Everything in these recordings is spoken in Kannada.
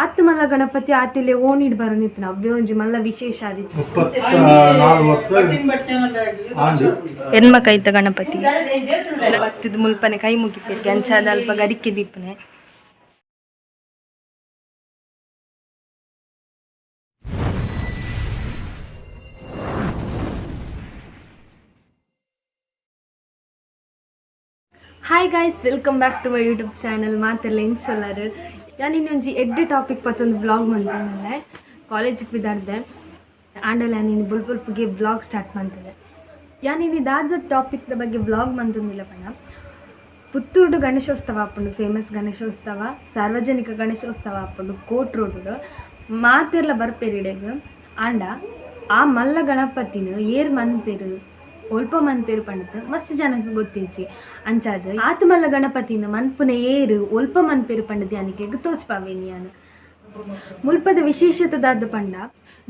ಆತ್ಮಲ ಗಣಪತಿ ಆತಿಲೆ ಓಣಿಡ್ ಬರನಿತ್ತು ಅವ್ವೆ ಒಂಜಿ ಮಲ್ಲ ವಿಶೇಷ ಆದಿತ್ತು ಮುಪ್ಪತ್ತ ಕೈತ ಗಣಪತಿ. ಭಕ್ತಿದ್ ಮುಲ್ಪನೆ ಕೈ ಮುಗಿಪೇಕೆ ಅಂಚಾದ ಅಲ್ಪ ಗರಿಕೆ ದೀಪನೆ. Hi guys welcome back to my YouTube channel ಮಾತೆಲ್ಲ ಎಂಚೊಲ್ಲರು ನಾನು ಇನ್ನೊಂಜಿ ಎಡ್ಡೆ ಟಾಪಿಕ್ ಪತ್ತೊಂದು ಬ್ಲಾಗ್ ಮಂತಂದ್ರೆ ಕಾಲೇಜಿಗೆ ಬಿದ್ದಾಡ್ದೆ ಆಂಡಲ್ಲ ನೀನು ಬುಲ್ ಬುಲ್ಪುಗೆ ಬ್ಲಾಗ್ ಸ್ಟಾರ್ಟ್ ಮಾಡ್ತದೆ ಯಾನಿನ್ ಇದಾದ ಟಾಪಿಕ್ದ ಬಗ್ಗೆ ಬ್ಲಾಗ್ ಮಂತಂದಿಲ್ಲ ಪಣ ಪುತ್ತೂರು ಗಣೇಶೋತ್ಸವ ಆಪುಂಡು ಫೇಮಸ್ ಗಣೇಶೋತ್ಸವ, ಸಾರ್ವಜನಿಕ ಗಣೇಶೋತ್ಸವ ಆಪುಂಡು ಕೋಟ್ ರೋಡ್ ಮಾತೆರ್ಲ ಬರ್ಪೇರಿಡೆಗ್ ಆಂಡ ಆ ಮಲ್ಲ ಗಣಪತಿನ ಏರ್ ಮನ್ಪೇರು ಒಲ್ಪ ಮನ್ಪೇರು ಪಂಡತ್, ಮಸ್ತ್ ಜನಕ್ಕೆ ಗೊತ್ತಿಂಚಿ ಅಂಚಾದ ಆತ್ಮಲ್ಲ ಗಣಪತಿನ ಮನ್ಪುನ ಏರು ಒಲ್ಪ ಮನ್ಪೇರು ಪಂಡದ ಯಾನಿಕೆ ತೋಚ್ಪಾವೇನಿ ಯಾನು. ಮುಲ್ಪದ ವಿಶೇಷತದಾದ ಪಂಡ,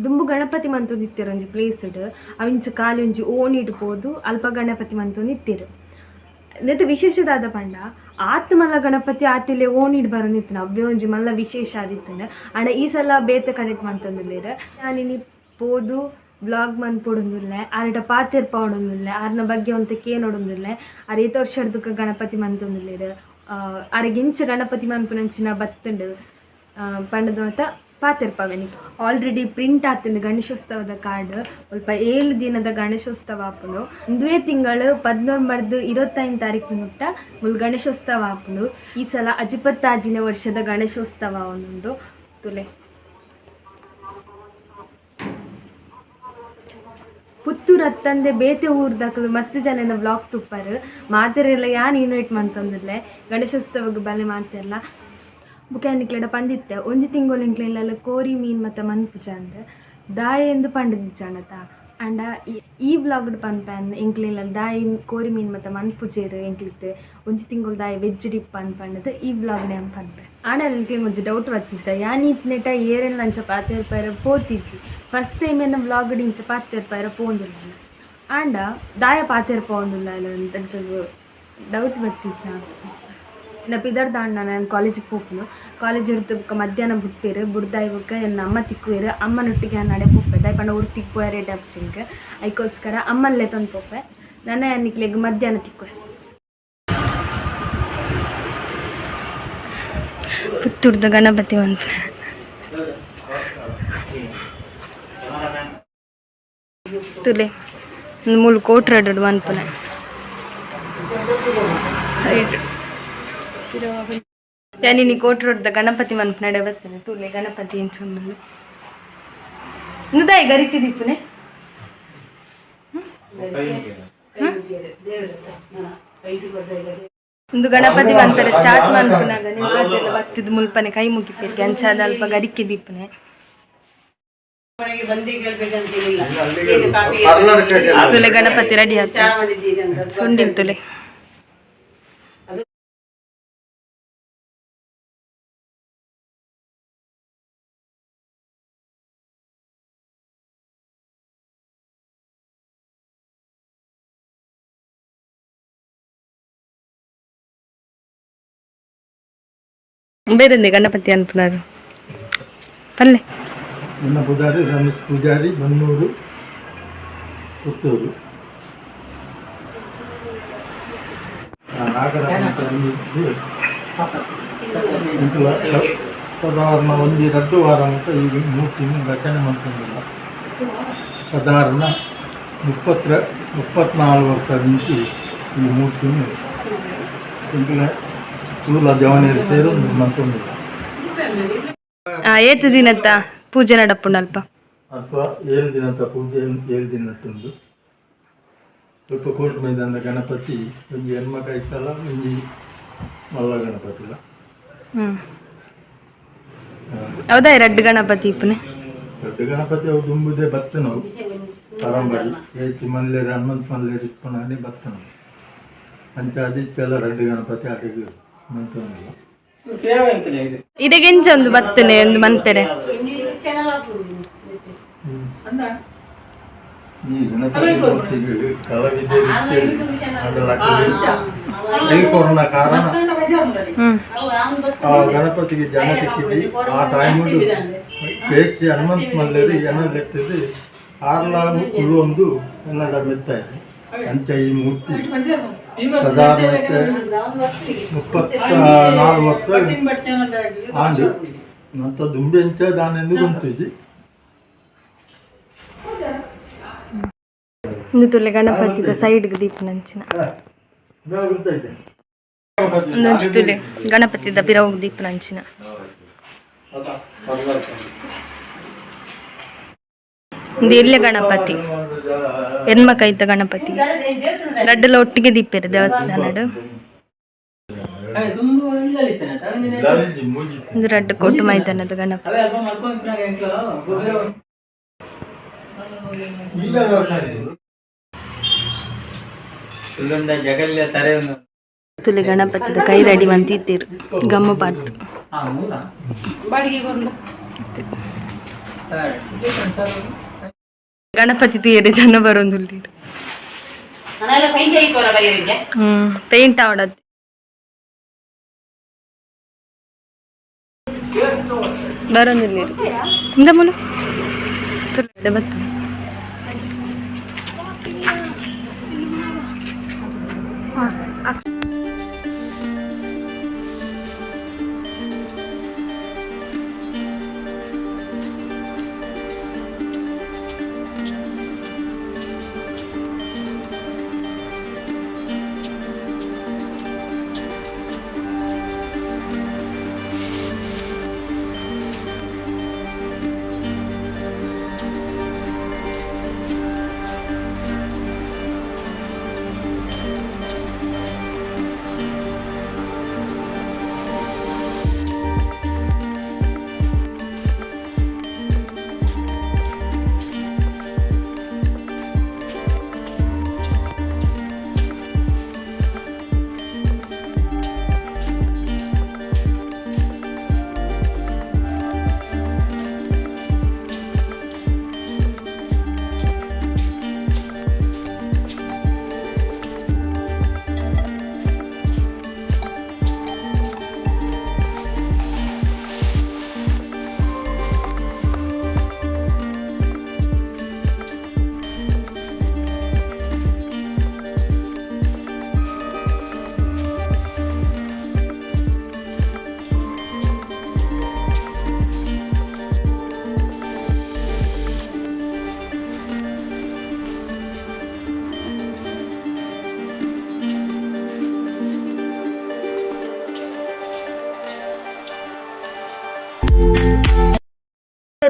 ದುಂಬು ಗಣಪತಿ ಮಂತು ಒಂಜಿ ಪ್ಲೇಸ್ಡ್, ಅವಿಂಚ ಕಾಲಿ ಒಂಜಿ ಓಣಿಡ್ ಪೋದು ಅಲ್ಪ ಗಣಪತಿ ಮಂತು ನಿತ್ತಿರು ನೆತ್ತ ವಿಶೇಷದಾದ ಪಂಡ ಆತ್ ಮಲ್ಲ ಗಣಪತಿ ಆತಿಲೆ ಓಣಿಡ್ ಬರೋ ನಿತ್ತಿನ ಅವ್ಯೋ ಒಂಜಿ ಮಲ್ಲ ವಿಶೇಷ ಆದಿತ್ತಂಡ. ಅಣ್ಣ ಈ ಸಲ ಬೇತೆ ಕನೆಕ್ಟ್ ಮಂತಂದಿಲ್ಲೇರ, ನಾನಿನಿ ಪೋದು ಬ್ಲಾಗ್ ಮನ್ ಪೋಡೊಂದುಲ್ಲೆ ಆರ್ಡ ಪಾತೆರ್ ಪೌಡೊಂದುಲ್ಲೆ ಆರ್ನ ಬಗ್ಗೆ ಒಂತ ಕೇನೊಡೊಂದುಲ್ಲೆ ಆರ್ ಏತ ವರ್ಷಡ್ದುಕ ಗಣಪತಿ ಮಂತೊಂದುಲ್ಲೇರ್ ಇಂಚ ಗಣಪತಿ ಮನ್ಪುನಂಚಿನ ಬತ್ತುಂಡು ಪಂಡದ ಮತ್ತ ಪಾತೆರ್ಪವೆನಿ ಆಲ್ರೆಡಿ ಪ್ರಿಂಟ್ ಆತುಂಡು ಗಣೇಶೋತ್ಸವದ ಕಾರ್ಡ್ ಸ್ವಲ್ಪ ಏಳು ದಿನದ ಗಣೇಶೋತ್ಸವ ಆಪುಂಡು. ಒಂದುವೇ ತಿಂಗಳು ಪದ್ನೊಂಬರ್ದು ಇರುವತ್ತೈದು ತಾರೀಕು ಮುಟ್ಟ ಮುಲ್ ಗಣೇಶೋತ್ಸವ ಆಪುಂಡು. ಈ ಸಲ ಅಜಿಪತ್ತಾಜಿನ ವರ್ಷದ ಗಣೇಶೋತ್ಸವ ಒಂದುಂಡು ತುಲೆ. ಪುತ್ತೂರು ಅತ್ತಂದೆ ಬೇತೆ ಊರ್ದಕ್ಕಲು ಮಸ್ತ್ ಜನ ಬ್ಲಾಗ್ ತುಪ್ಪರು. ಮಾತೆರೆಲ್ಲ ಯಾನ್ ಇನ್ವೈಟ್ ಮಂತಂದಿರ್ಲೆ ಗಣೇಶೋತ್ಸವಕ್ಕೆ ಬಲೆ ಮಾತೆರ್ಲ ಬುಕ್ಯಾನಿಕ್ಲೆಡ ಪಂದಿತ್ತೆ ಒಂಜಿ ತಿಂಗೊಲಿಂಕ್ಲೆಲ್ಲ ಕೋರಿ ಮೀನ್ ಮತ್ತು ಮನ್ಪುಜ ಅಂದ್. ದಾಯ ಎಂದು ಪಂಡಿದ್ಜಾಣತ ಅಂಡ ಈ- ಈ ಬ್ಲಾಗ್ಡ್ ಪನ್ಪನ್ ಎಂಕ್ಲೆಲ್ಲ ದಾಯಿ ಕೋರಿ ಮೀನ್ ಮತ್ತು ಮನ್ಪುಜೇರು ಎಂಕ್ಲಿತ್ತು ಒಂಜಿ ತಿಂಗಳು ದಾಯಿ ವೆಜ್ ಡಿಪ್ ಅನ್ ಪಂಡದು ಈ ಬ್ಲಾಗ್ಡೆ ಅನ್ ಪನ್ಪೆ ಆಂಡ ಎಂಕ್ಲೆ ಒಂಜಿ ಡೌಟ್ ಬತ್ತಿಜ ಯಾನೀತ್ ನೆಟ ಏರೆಲ್ಲ ಅಂಚ ಪಾತೆರ್ಪೈರ ಪೋತಿಜಿ ಫಸ್ಟ್ ಟೈಮ್ ಏನ ಬ್ಲಾಗ್ಡ್ ಇಂಚ ಪಾತೆರ್ಪೈರ ಪೋಂದಿಲ್ಲ ಆಂಡ ದಾಯ ಪಾತೆರ್ಪೋಂದಿಲ್ಲ ಅಂತ ಡೌಟ್ ಬತ್ತಿಜ ನಾ ಪಿದರ್ ದಾಂಡ ನಾನು ಕಾಲೇಜಿಗೆ ಹೋಗ್ನು ಕಾಲೇಜ್ ಇರ್ತಕ್ಕ ಮಧ್ಯಾಹ್ನ ಬಿಟ್ಟಿರು, ಬುಡ್ದ ಬುಕ್ಕ ನನ್ನ ಅಮ್ಮ ತಿಕ್ಕುವೇರು, ಅಮ್ಮನೊಟ್ಟಿಗೆ ನಾನು ನಡೆ ಪೋಪೆ ದಾಯ್ಪಂಡ ತಿಕ್ಕುವ ರೇಟ್ ಹಚ್ಚಿಂಗೆ ಐಕೋಸ್ಕರ ಅಮ್ಮಲ್ಲೇ ತಂದು ಪೋಪೆ ನನ್ನ ಅನ್ನಿಕ್ಲೆಗ್ ಮಧ್ಯಾಹ್ನ ತಿಕ್ಕುವೆ. ಪುತ್ತೂರ್ದ ಗಣಪತಿ ಒಂದು ತುಲೆ ಮೂಲು ಒಂದು ಪುನೆ ಸೈಡ್. ಯಾನಿನಿ ಕೋಟ್ ರೋಡ್ದ ಗಣಪತಿ ಮನ್ಪು ನಡೆ ಬರ್ತೇನೆ. ತೂಲೆ ಗಣಪತಿ ಎಂಚೊಂದು ನುದಾಯಿ ಗರಿಕೆ ದೀಪನೆ. ಒಂದು ಗಣಪತಿ ಬಂತಾರೆ ಸ್ಟಾರ್ಟ್ ಮನ್ಪುನಾಗ ನೀವು ಬತ್ತಿದ್ ಮುಲ್ಪನೆ ಕೈ ಮುಗಿಪೇರಿಗೆ ಅಂಚಾದ ಅಲ್ಪ ಗರಿಕೆ ದೀಪನೆ. ತುಲೆ ಗಣಪತಿ ರೆಡಿ ಆಗ್ತದೆ. ಸುಂಡಿನ ತುಲೆ ಬೇರೆ ಗಣಪತಿ ಅನ್ಪುನಾರು ಪಲ್ಲೆ ನನ್ನ ಪೂಜಾರಿ ರಮೇಶ್ ಪೂಜಾರಿ ಬನ್ನೂರು ಪುತ್ತೂರು ಆ, ನಾಗರ ಪಂಚಮಿದು ಇಂಚಲ ಸಾಧಾರಣ ಒಂದು ರಡ್ಡು ವಾರ ಅಂತ ಈಗ ಮೂರ್ತಿ ರಚನೆ ಮಾಡ್ಕೊಂಡಿಲ್ಲ ಸಾಧಾರಣ ಮುಪ್ಪತ್ತರ ಮುಪ್ಪತ್ನಾಲ್ಕು ವರ್ಷ ನಿಂತು ಈ ಮೂರ್ತಿನ ಇಂಕಲ ಚೂಲ ಜವನಿಯಲ್ಲಿ ಸೇರು ಮಂತೊಂದಿಲ್ಲ ಆ ಏತು ದಿನತ್ತ ಪೂಜೆ ನಡಪ್ಪುಂಡು ಅಲ್ಪ ಏಳು ದಿನದ ಪೂಜೆ ಏಳು ದಿನ ಉಂಟು ಸ್ವಲ್ಪ ಕೋಟ್ ಮೈದಾನದ ಗಣಪತಿ ಒಂಜಿ ಹೆಣ್ಮಕ ಇತ್ತಲ್ಲ ಒಂಜಿ ಮಲ್ಲ ಗಣಪತಿ ಹ್ಮ್. ಹೌದಾ ರಡ್ಡು ಗಣಪತಿ ಇಪ್ಪನೆ? ದೊಡ್ಡ ಗಣಪತಿ ಅವು ದುಂಬುದೇ ಬತ್ತನವು ಪರಂಬರಿ ಹೆಚ್ಚು ಮಲ್ಲೇರಿ ಹನುಮಂತ ಮಲ್ಲೇರು ಇಸ್ಕೊಂಡು ಅಂಚ ಅಂಚಾದಿ ಎಲ್ಲ ರಡ್ಡು ಗಣಪತಿ ಮಂತೊಂದಿಲ್ಲ ಇದೆಗೆಂಚ ಒಂದು ಬತ್ತನೆ ಒಂದು ಆ ಗಣಪತಿಗೆ ಜನ ತೆಕ್ಕಿದ್ವಿ ಆ ಟೈಮಲ್ಲಿ ಪೇಚಿ ಹನುಮಂತ ಮಲ್ಲೇರಿ ಜನ ಲೆಕ್ಕಿದ್ದು ಆರ್ಲ ಉಳ್ಳೊಂದು ಕನ್ನಡ ಮೆತ್ತ ಇದೆ ಅಂಚ ಈ ಮೂರ್ತಿ ಸಾಧಾರಣಕ್ಕೆ ಮುಪ್ಪತ್ತ ನಾಲ್ಕು ವರ್ಷ ಆಂಡು ನಂತ ದುಂಬಿ ಅಂಚ ದಾನೆಂದು ಬಂತಿದ್ದಿ ಇಂದು ತುಲೆ ಗಣಪತಿದ ಸೈಡ್ಗೆ ದೀಪ ನಂಚಿನ ಒಂದೊಂದು ತುಲೆ ಗಣಪತಿದ ಬಿರವು ದೀಪ ನಂಚಿನ ಇದು ಎಲ್ಲೆ ಗಣಪತಿ ಹೆಣ್ಮಕ್ಕಾಯ್ತ ಗಣಪತಿ? ರಡ್ಡಲ ಒಟ್ಟಿಗೆ ದೀಪ ಇರು ದೇವಸ್ಥಾನಡು ಇದು ರಡ್ಡ ಕೊಟ್ಟು ಮೈದಾನದ ಗಣಪತಿ. ತುಲೆ ಗಣಪತಿದ ಕೈ ರೆಡಿ ಮಂತಿತ್ತಿರು ಗಮ್ಮ ಪಾಡ್ತು. ಗಣಪತಿ ತೀರಿ ಜನ ಬರೋದು ಹ್ಮ್ ಪೇಂಟ್ ಆಡೋದು ಬರೋದಿಲ್ಲ ಇಂದ ಮುಲು ತುಲೆ ಬತ್ತು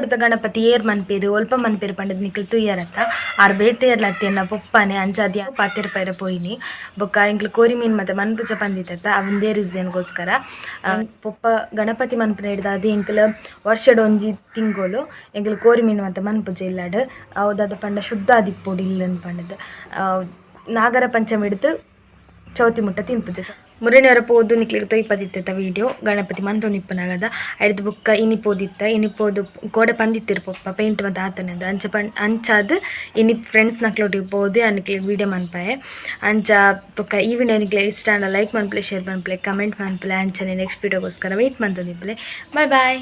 ಹೊಡ್ದ ಗಣಪತಿ ಏರ್ ಮನ್ಪೇರು, ಒಲ್ಪ ಮನ್ಪೇರು ಪಂಡದ್ ನಿಕ್ಲು ತುಯ್ಯರತ್ತ ಆರ್ ಬೇತೆ ಲತ್ತಿಯನ್ನ ಪೊಪ್ಪನೆ ಅಂಚಾದಿ ಪಾತೆರ್ ಪೈರ ಪೋಯಿನಿ. ಬೊಕ್ಕ ಎಂಕ್ಲು ಕೋರಿ ಮೀನ್ ಮತ್ತೆ ಮನ್ಪುಜ ಪಂದಿತ್ತ ಅವಂದೇ ರೀಸನ್ಗೋಸ್ಕರ. ಪೊಪ್ಪ ಗಣಪತಿ ಮನ್ಪುನ ಹಿಡ್ದ ಅದು ವರ್ಷಡ್ ಒಂಜಿ ತಿಂಗೋಲು ಎಂಕ್ಲು ಕೋರಿ ಮೀನ್ ಮತ್ತೆ ಮನ್ಪುಜ ಇಲ್ಲಡ್. ಅವದಾದ ಪಂಡ ಶುದ್ಧ ಆದಿಪ್ಪೊಡು ಇಲ್ಲನ್ ಪಂಡದ್. ನಾಗರ ಪಂಚಮಿ ಚೌತಿ ಮುಟ್ಟ ತಿನ್ಪುಜ. ಮುರಣಿಯವರ ಪೋದು ನಿಕ್ಲಿಗೆ ತೊಯ್ಪದಿತ್ತ ವಿಡಿಯೋ ಗಣಪತಿ ಮಂತ್ರ ನಿಪ್ಪನಾಗದ. ಐದು ಬುಕ್ಕ ಇನಿ ಪೋದಿತ್ತ ಇನಿ ಪೋದು ಗೋಡೆ ಪಂದಿತ್ತಿರು ಪೇಂಟ್ ಮತ್ತು ಆತನದ ಅಂಚ ಪಣ್, ಅಂಚಾದ್ ಇನಿ ಫ್ರೆಂಡ್ಸ್ ನಕ್ಲೊಟ್ಟಿಗೆ ಪೋದು ಅನ್ಕ್ಲಿಗೆ ವಿಡಿಯೋ ಮನ್ಪಾಯೆ. ಅಂಚ ಬುಕ್ಕ ಈ ವಿಡಿಯೋ ನಿಕ್ಲೆ ಇಷ್ಟ ಲೈಕ್ ಮನ್ಪ್ಲೆ ಶೇರ್ ಮನ್ಪ್ಲೆ ಕಮೆಂಟ್ ಮನ್ಪ್ಲೆ, ಅಂಚನೆ ನೆಕ್ಸ್ಟ್ ವಿಡಿಯೋಗೋಸ್ಕರ ವೆಯ್ಟ್ ಮಂತದಿಪ್ಲೆ ಬಾಯ್ ಬಾಯ್